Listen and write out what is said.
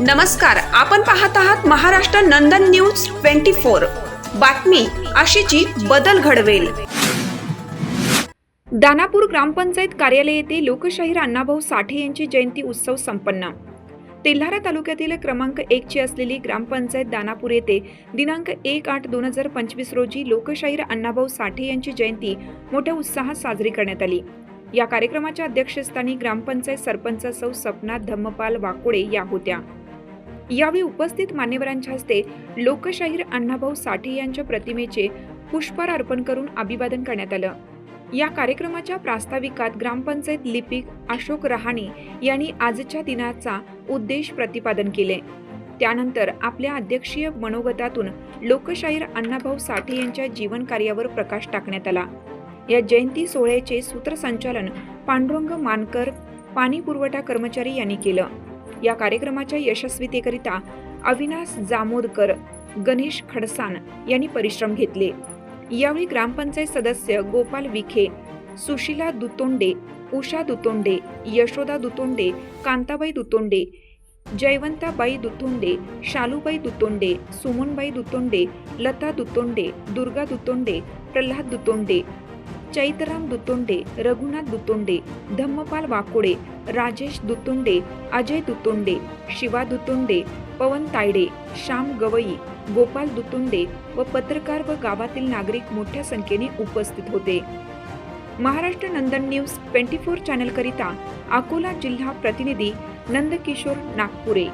नमस्कार आपण पाहत आहात Maharashtra Nandan news twenty four. बातमी अशीची बदल घडवेल. दानापूर ग्रामपंचायत कार्यालय येथे लोकशाहीर अण्णाभाऊ साठे यांची जयंती उत्सव संपन्न. तेल्हारा तालुक्यातील क्रमांक एकची असलेली ग्रामपंचायत दानापूर येथे दिनांक एक आठ दोन हजार पंचवीस रोजी लोकशाहीर अण्णाभाऊ साठे यांची जयंती मोठ्या उत्साहात साजरी करण्यात आली. या कार्यक्रमाच्या अध्यक्षस्थानी ग्रामपंचायत सरपंच सौ सपना धम्मपाल वाकोडे या होत्या. यावेळी उपस्थित मान्यवरांच्या हस्ते लोकशाहीर अण्णाभाऊ साठे यांच्या प्रतिमेचे पुष्पहार अर्पण करून अभिवादन करण्यात आलं. या कार्यक्रमाच्या प्रास्ताविकात ग्रामपंचायत लिपिक अशोक रहाणे यांनी आजच्या दिनाचा उद्देश प्रतिपादन केले. त्यानंतर आपल्या अध्यक्षीय मनोगतातून लोकशाहीर अण्णाभाऊ साठे यांच्या जीवन कार्यावर प्रकाश टाकण्यात आला. या जयंती सोहळ्याचे सूत्रसंचालन पांडुरंग मानकर पाणी पुरवठा कर्मचारी यांनी केलं. या कार्यक्रमाच्या यशस्वीतेकरिता अविनाश जामोदकर गणेश खडसान यांनी परिश्रम घेतले. यावेळी ग्रामपंचायत सदस्य गोपाल विखे सुशिला दुतोंडे उषा दुतोंडे यशोदा दुतोंडे कांताबाई दुतोंडे जयवंताबाई दुतोंडे शालूबाई दुतोंडे सुमनबाई दुतोंडे लता दुतोंडे दुर्गा दुतोंडे प्रल्हाद दुतोंडे चैतराम दुतोंडे रघुनाथ दुतोंडे धम्मपाल वाकोडे राजेश दुतोंडे अजय दुतोंडे शिवा दुतोंडे पवन तायडे श्याम गवई गोपाल दुतोंडे व पत्रकार व गावातील नागरिक मोठ्या संख्येने उपस्थित होते. Maharashtra Nandan news twenty four चॅनलकरिता Akola जिल्हा प्रतिनिधी नंदकिशोर नागपुरे.